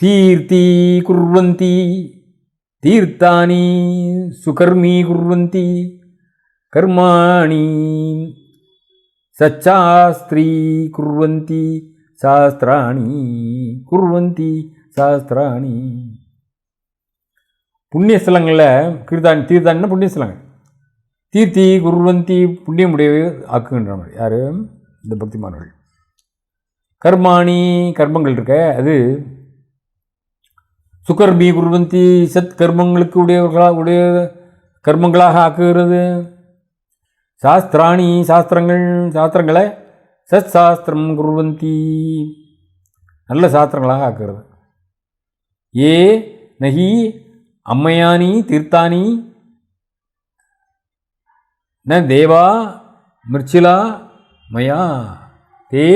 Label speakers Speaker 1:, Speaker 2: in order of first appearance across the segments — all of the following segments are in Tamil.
Speaker 1: தீர்த்தி குர்வந்தி தீர்த்தானி சுகர்மீ குர்வந்தி கர்மாணி சச்சாஸ்திரீ குர்வந்தி சாஸ்திராணி குர்வந்தி சாஸ்திராணி. புண்ணியஸ்தலங்களில் கீர்த்தானி தீர்த்தானின்னா புண்ணியஸ்தலங்கள். தீர்த்தி குர்வந்தி புண்ணியமுடையவை ஆக்குகின்றனர் யார்? இந்த பக்திமானவர்கள் கர்மாணி கர்மங்கள் இருக்க அது சுகர்மி குர்வந்தி சத் கர்மங்களுக்கு உடையவர்களா உடைய கர்மங்களாக ஆக்குகிறது. சாஸ்திராணி சாஸ்திரங்கள் சாஸ்திரங்களை சத் சாஸ்திரம் குர்வந்தி. நல்ல சாஸ்திரங்களாக ஆக்குறது ஏ நகி அம்மையானி தீர்த்தானி ந தேவா மிர்ச்சிலா மயா தே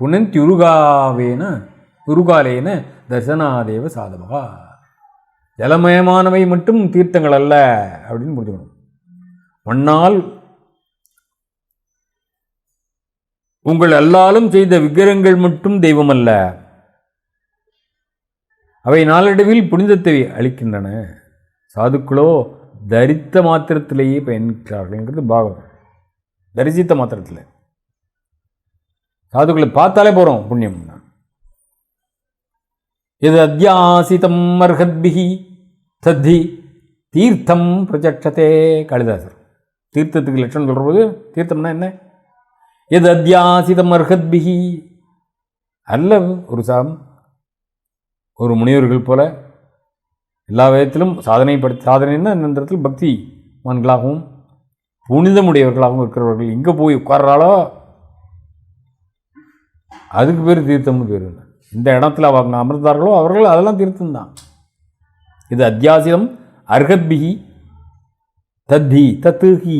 Speaker 1: புனந்தியுருகாவேன உருகாலேன தர்சனாதேவ சாதவா ஜலமயமானவை மட்டும் தீர்த்தங்கள் அல்ல அப்படின்னு புரிஞ்சுக்கணும். மண்ணால் உங்கள் எல்லாலும் செய்த விக்கிரகங்கள் மட்டும் தெய்வம் அல்ல. அவை நாளடைவில் புனிதத்தை அளிக்கின்றன. சாதுக்களோ தரித்த மாத்திரத்திலேயே பயணிக்கிறார்கள்ங்கிறது பாகம். தரிசித்த மாத்திரத்தில். சாதுக்களை பார்த்தாலே போகிறோம் புண்ணியம் எது அத்தியாசிதம் அர்ஹத்பிகி தத்தி தீர்த்தம் பிரச்சட்சத்தே காளிதாசர். தீர்த்தத்துக்கு லட்சணம் சொல்கிறபோது தீர்த்தம்னா என்ன? எது அத்தியாசிதம் அர்ஹத்பிகி அல்ல ஒரு சாம் ஒரு முனிவர்கள் போல எல்லா விதத்திலும் சாதனை படு சாதனைன்னா இந்த இடத்துல பக்தி மான்களாகவும் புனிதமுடையவர்களாகவும் இருக்கிறவர்கள். எங்கே போய் உட்கார்றாலோ அதுக்கு பேர் தீர்த்தம்னு பேர் இல்லை இந்த இடத்துல அவங்க அமர்ந்தார்களோ அவர்கள் அதெல்லாம் தீர்த்தம் தான் இது அத்தியாசியம் அர்ஹத்பிகி தத்தி தத்துஹி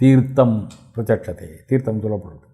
Speaker 1: தீர்த்தம் பிரச்சட்சத்தை தீர்த்தம் சொல்லப்படுது.